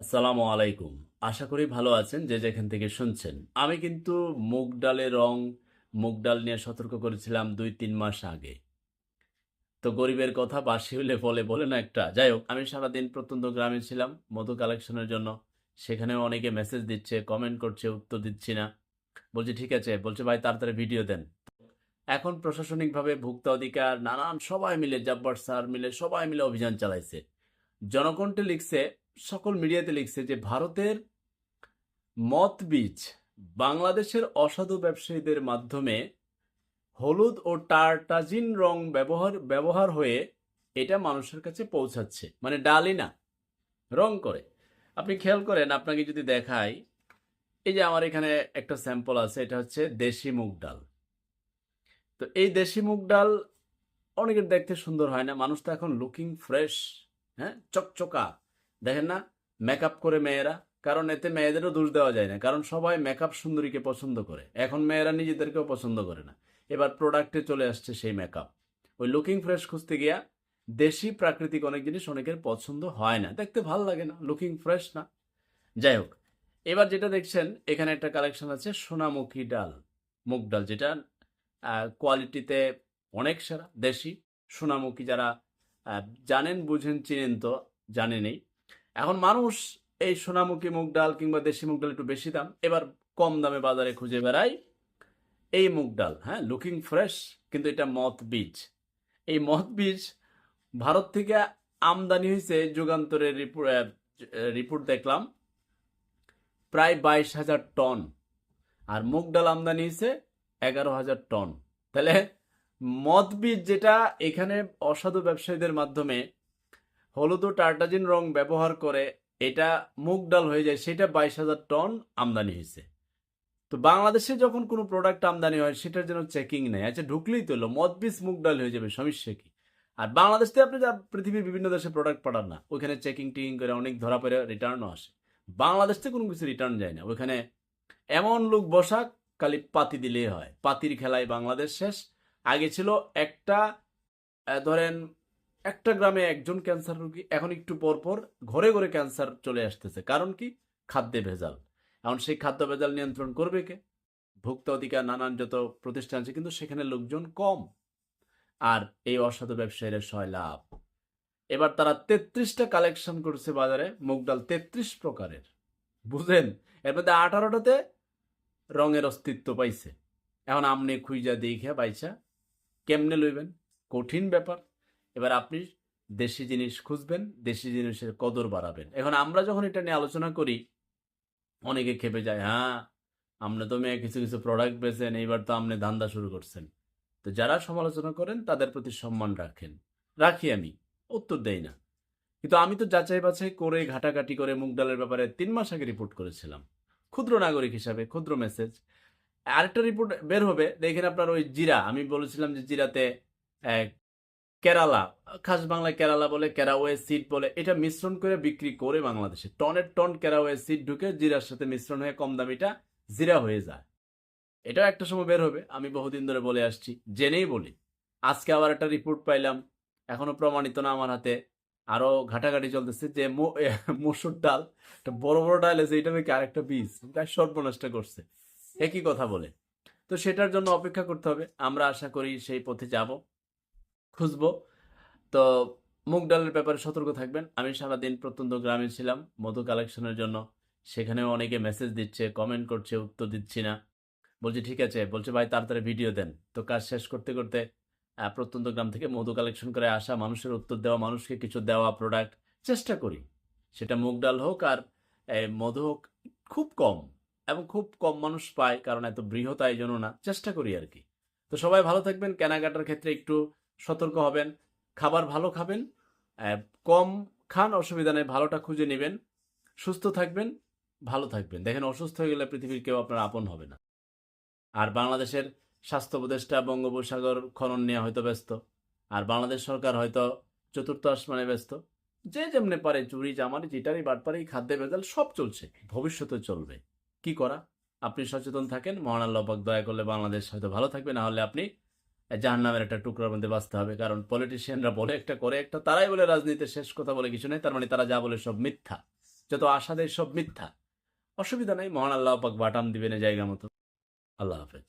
আসসালামু আলাইকুম। আশা করি ভালো আছেন যে যেখান থেকে শুনছেন। আমি কিন্তু মুগ ডালের রং, মুগ ডাল নিয়ে সতর্ক করেছিলাম দুই তিন মাস আগে। তো গরিবের কথা বাসি হলে বলে বলে না একটা। যাই হোক, আমি সারাদিন প্রত্যন্ত গ্রামে ছিলাম, মধু কালেকশনের জন্য। সেখানেও অনেকে মেসেজ দিচ্ছে কমেন্ট করছে, উত্তর দিচ্ছি না। বলছি, ঠিক আছে। বলছে, ভাই, তাড়াতাড়ি ভিডিও দেন। এখন প্রশাসনিকভাবে ভোক্তা অধিকার, নানান সবাই মিলে, জব্বার স্যার মিলে, সবাই মিলে অভিযান চালাইছে। জনকণ্ঠে লিখছে সকল মিডিয়াতে লিখছে যে ভারতের মত বীজ বাংলাদেশের অসাধু ব্যবসায়ীদের মাধ্যমে হলুদ ও টার্টাজিন রং ব্যবহার ব্যবহার হয়ে এটা মানুষের কাছে পৌঁছাচ্ছে। মানে ডালই না, রং করে। আপনি খেয়াল করেন, আপনাকে যদি দেখাই, এই যে আমার এখানে একটা স্যাম্পল আছে, এটা হচ্ছে দেশি মুগ ডাল। তো এই দেশি মুগ ডাল অনেকের দেখতে সুন্দর হয় না, মানুষ তো এখন লুকিং ফ্রেশ হ্যাঁ চকচকা। দেখেন না মেকআপ করে মেয়েরা, কারণ এতে মেয়েদেরও দোষ দেওয়া যায় না, কারণ সবাই মেকআপ সুন্দরীকে পছন্দ করে। এখন মেয়েরা নিজেদেরকেও পছন্দ করে না। এবার প্রোডাক্টে চলে আসছে সেই মেকআপ ওই লুকিং ফ্রেশ খুঁজতে গিয়া দেশি প্রাকৃতিক অনেক জিনিস অনেকের পছন্দ হয় না। দেখতে ভালো লাগে না লুকিং ফ্রেশ না। যাই হোক, এবার যেটা দেখছেন, এখানে একটা কালেকশন আছে সোনামুখী ডাল, মুগ ডাল, যেটা কোয়ালিটিতে অনেক সেরা, দেশি সোনামুখী যারা জানেন, বুঝেন, চিনেন তো জানেনই এখন মানুষ এই সোনামুখী মুগ ডাল কিংবা দেশি মুগ ডাল একটু বেশি দাম। এবার কম দামে বাজারে খুঁজে বেড়াই এই মুগ ডাল হ্যাঁ লুকিং ফ্রেশ কিন্তু এটা মথ বীজ। এই মথ বীজ ভারত থেকে আমদানি হয়েছে যুগান্তরের রিপোর্ট দেখলাম, প্রায় বাইশ হাজার টন। আর মুগ ডাল আমদানি হয়েছে এগারো হাজার টন। তাহলে মদ বীজ যেটা এখানে অসাধু ব্যবসায়ীদের মাধ্যমে হলুদ ও টার্টাজিন রং ব্যবহার করে এটা মুগ ডাল হয়ে যায়, সেটা বাইশ হাজার টন আমদানি হয়েছে। তো বাংলাদেশে যখন কোনো প্রোডাক্ট আমদানি হয়, সেটার জন্য চেকিং নেই আচ্ছা ঢুকলেই তো হলো মদ বীজ মুগ ডাল হয়ে যাবে, সমস্যা কি? আর বাংলাদেশ থেকে আপনি যা পৃথিবীর বিভিন্ন দেশে প্রোডাক্ট পাঠান না, ওইখানে চেকিং টিকিং করে অনেক ধরা পড়ে রিটার্নও আসে। বাংলাদেশ থেকে কোনো কিছু রিটার্ন যায় না। ওইখানে এমন লোক বসাক খালি পাতি দিলেই হয়। পাতির খেলায় বাংলাদেশ শেষ। আগে ছিল একটা ধরেন একটা গ্রামে একজন ক্যান্সার রোগী এখন একটু পর পর ঘরে ঘরে ক্যান্সার চলে আসতেছে। কারণ কি? খাদ্যে ভেজাল। এখন সেই খাদ্য ভেজাল নিয়ন্ত্রণ করবে কে? ভোক্তা অধিকার, নানান যত প্রতিষ্ঠান আছে, কিন্তু সেখানে লোকজন কম। আর এই অসাধু ব্যবসায়ীরা ছয় লাভ এবার তারা তেত্রিশটা কালেকশন করছে বাজারে, মুগ ডাল তেত্রিশ প্রকারের। বুঝেন এর মধ্যে আঠারোটাতে রঙের অস্তিত্ব পাইছে। এখন আমনে খুঁজা দেখে বাইচা কেমনে লইবেন? কঠিন ব্যাপার। এবার আপনি দেশি জিনিস খুঁজবেন, দেশি জিনিসের কদর বাড়াবেন। এখন আমরা যখন এটা নিয়ে আলোচনা করি, অনেকে খেপে যায় হ্যাঁ আপনি তো মেয়ে কিছু কিছু প্রোডাক্ট বেছেন এইবার তো আপনি ধান্দা শুরু করছেন। তো যারা সমালোচনা করেন, তাদের প্রতি সম্মান রাখেন। রাখি আমি, উত্তর দেই না। কিন্তু আমি তো যাচাই বাছাই করে ঘাটাঘাটি করে মুগ ডালের ব্যাপারে তিন মাস আগে রিপোর্ট করেছিলাম। ক্ষুদ্র নাগরিক হিসাবে, ক্ষুদ্র মেসেজ আরেকটা রিপোর্ট বের হবে, দেখেন আপনার ওই জিরা, আমি বলেছিলাম যে জিরাতে কেরালা, খাস বাংলায় কেরালা বলে, কেরাওয়ে সিড বলে, এটা মিশ্রণ করে বিক্রি করে বাংলাদেশে। টনের টন কেরাওয়ে সিড ঢুকে জিরার সাথে মিশ্রণ হয়ে কম দামিটা জিরা হয়ে যায়। এটাও একটা সময় বের হবে, আমি বহুদিন ধরে বলে আসছি, জেনেই বলি। আজকে আবার একটা রিপোর্ট পাইলাম, এখনও প্রমাণিত না আমার হাতে, আরও ঘাটাঘাটি চলতেছে যে মসুর ডাল, একটা বড় বড় ডাল আছে, এটা নাকি আরেকটা বীজ তাই সর্বনাশটা করছে। একই কথা বলে। তো সেটার জন্য অপেক্ষা করতে হবে, আমরা আশা করি সেই পথে যাব। খুঁজবো। তো মুগ ডালের ব্যাপারে সতর্ক থাকবেন। আমি সারাদিন প্রত্যন্ত গ্রামে ছিলাম, মধু কালেকশনের জন্য। সেখানেও অনেকে মেসেজ দিচ্ছে কমেন্ট করছে, উত্তর দিচ্ছি না। বলছি, ঠিক আছে। বলছে, ভাই, তাড়াতাড়ি ভিডিও দেন। তো কাজ শেষ করতে করতে প্রত্যন্ত গ্রাম থেকে মধু কালেকশন করে আসা, মানুষের উত্তর দেওয়া, মানুষকে কিছু দেওয়া প্রোডাক্ট চেষ্টা করি। সেটা মুগ ডাল হোক আর মধু হোক, খুব কম এবং খুব কম মানুষ পায়, কারণ এত বৃহৎ আয়োজনও না। চেষ্টা করি আর কি। তো সবাই ভালো থাকবেন। কেনাকাটার ক্ষেত্রে একটু সতর্ক হবেন, খাবার ভালো খাবেন কম খান, অসুবিধা নেই, ভালোটা খুঁজে নেবেন, সুস্থ থাকবেন, ভালো থাকবেন। দেখেন, অসুস্থ হয়ে গেলে পৃথিবীর কেউ আপনার আপন হবে না। আর বাংলাদেশের স্বাস্থ্য উপদেষ্টা বঙ্গোপসাগর খনন নিয়ে হয়তো ব্যস্ত, আর বাংলাদেশ সরকার হয়তো চতুর্থ আসমানে ব্যস্ত। যে যেমনে পারে, চুরি চামারি চিটারি, বাটপারি, খাদ্যে ভেজাল, সব চলছে, ভবিষ্যতে চলবে। কি করা? আপনি সচেতন থাকেন মহান দয়া করলে বাংলাদেশ হয়তো ভালো থাকবে, না হলে আপনি জাহান্নামের একটা টুকরার মধ্যে বাঁচতে হবে। কারণ পলিটিশিয়ানরা বলে একটা, করে একটা, তারাই বলে রাজনীতির শেষ কথা বলে কিছু নেই। তার মানে তারা যা বলে সব মিথ্যা। যত আশা দেয় সব মিথ্যা। অসুবিধা নেই। মহান আল্লাহ পাক বাটাম দিবেন জায়গা মতো। আল্লাহ হাফেজ।